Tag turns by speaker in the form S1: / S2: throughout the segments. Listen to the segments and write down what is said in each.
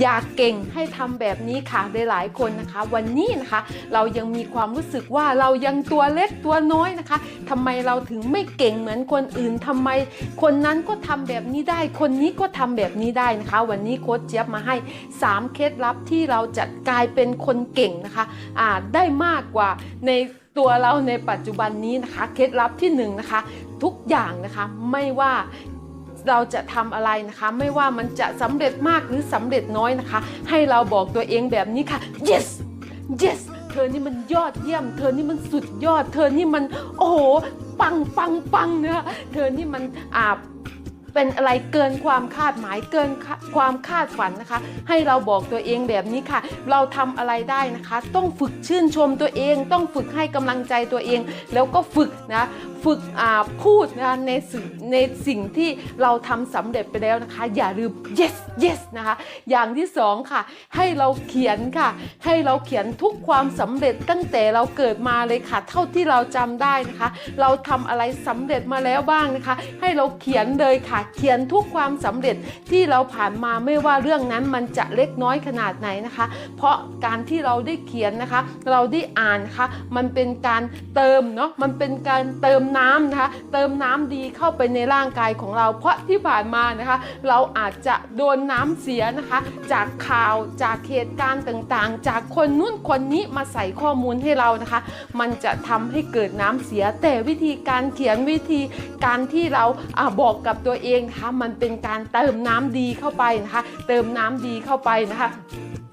S1: อยากเก่งให้ทำแบบนี้ค่ะหลายคนนะคะ วันนี้นะคะ เรายังมีความรู้สึกว่าเรายังตัวเล็กตัวน้อยนะคะทำไมเราถึงไม่เก่งเหมือนคนอื่นทำไม คนนั้นก็ทำแบบนี้ได้ คนนี้ก็ทำแบบนี้ได้นะคะ วันนี้โค้ชเจี๊ยบมาให้ 3 เคล็ดลับที่เราจะกลายเป็นคนเก่งนะคะอ่าได้มากกว่าในตัวเราในปัจจุบันนี้นะคะ เคล็ดลับที่หนึ่งนะคะทุกอย่างนะคะไม่ว่า เราจะทำอะไรนะคะ ไม่ว่ามันจะสำเร็จมากหรือสำเร็จน้อยนะคะ ให้เราบอกตัวเองแบบนี้ค่ะ yes yes เธอนี่มันยอดเยี่ยม เธอนี่มันสุดยอด เธอนี่มันโอ้โหปังปังปังนะคะเธอนี่มันอาบ เป็นอะไรเกินความคาดหมายเกินความคาดฝันนะคะ ให้เราบอกตัวเองแบบนี้ค่ะ เราทำอะไรได้นะคะ ต้องฝึกชื่นชมตัวเอง ต้องฝึกให้กำลังใจตัวเอง แล้วก็ฝึกนะฝึกพูดนะในสิ่งในสิ่งที่เราทำสำเร็จไปแล้วนะคะ อย่าลืม yes yes นะคะ อย่างที่สองค่ะ ให้เราเขียนค่ะ ให้เราเขียนทุกความสำเร็จตั้งแต่เราเกิดมาเลยค่ะ เท่าที่เราจำได้นะคะ เราทำอะไรสำเร็จมาแล้วบ้างนะคะ ให้เราเขียนเลยค่ะเขียนทุกความสำเร็จที่เราผ่านมาไม่ว่าเรื่องนั้นมันจะเล็กน้อยขนาดไหนนะคะ เพราะการที่เราได้เขียนนะคะ เราได้อ่านนะคะมันเป็นการเติมเนาะมันเป็นการเติมน้ำนะคะ เติมน้ำดีเข้าไปในร่างกายของเรา เพราะที่ผ่านมานะคะ เราอาจจะโดนน้ำเสียนะคะ จากข่าวจากเหตุการณ์ต่างๆ จากคนนู้นคนนี้มาใส่ข้อมูลให้เรานะคะ มันจะทำให้เกิดน้ำเสียแต่วิธีการเขียนวิธีการที่เราอาบอกกับตัวเองนะคะมันเป็นการเติมน้ำดีเข้าไปนะคะ เติมน้ำดีเข้าไปนะคะ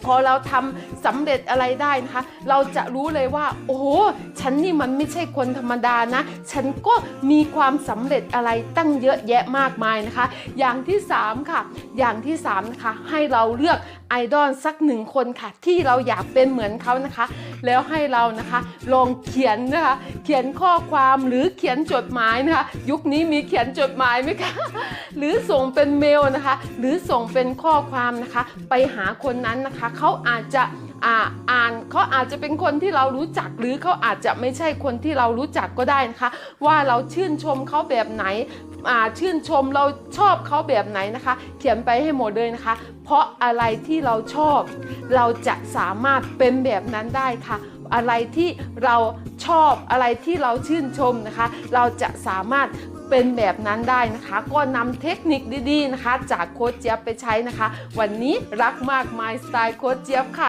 S1: พอเราทำสำเร็จอะไรได้นะคะ เราจะรู้เลยว่า โอ้โหฉันนี่มันไม่ใช่คนธรรมดานะ ฉันก็มีความสำเร็จอะไรตั้งเยอะแยะมากมายนะคะ อย่างที่ 3 ค่ะ อย่างที่3นะคะให้เราเลือกไอดอลสักหนึ่งคนค่ะ ที่เราอยากเป็นเหมือนเขานะคะ แล้วให้เรานะคะลองเขียนนะคะ เขียนข้อความหรือเขียนจดหมายนะคะ ยุคนี้มีเขียนจดหมายไหมคะ หรือส่งเป็นเมลนะคะ หรือส่งเป็นข้อความนะคะ ไปหาคนนั้นนะคะ เขาอาจจะ อ่าอ่านเขาอาจจะเป็นคนที่เรารู้จักหรือเขาอาจจะไม่ใช่คนที่เรารู้จักก็ได้นะคะ ว่าเราชื่นชมเขาแบบไหนอ่าชื่นชมเราชอบเขาแบบไหนนะคะ เขียนไปให้หมดเลยนะคะ เพราะอะไรที่เราชอบ เราจะสามารถเป็นแบบนั้นได้ค่ะ อะไรที่เราชอบอะไรที่เราชื่นชมนะคะ เราจะสามารถเป็นแบบนั้นได้นะคะ ก็นำเทคนิคดีๆนะคะ จากโค้ชเจี๊ยบไปใช้นะคะ วันนี้รักมากมายสไตล์โค้ชเจี๊ยบค่ะ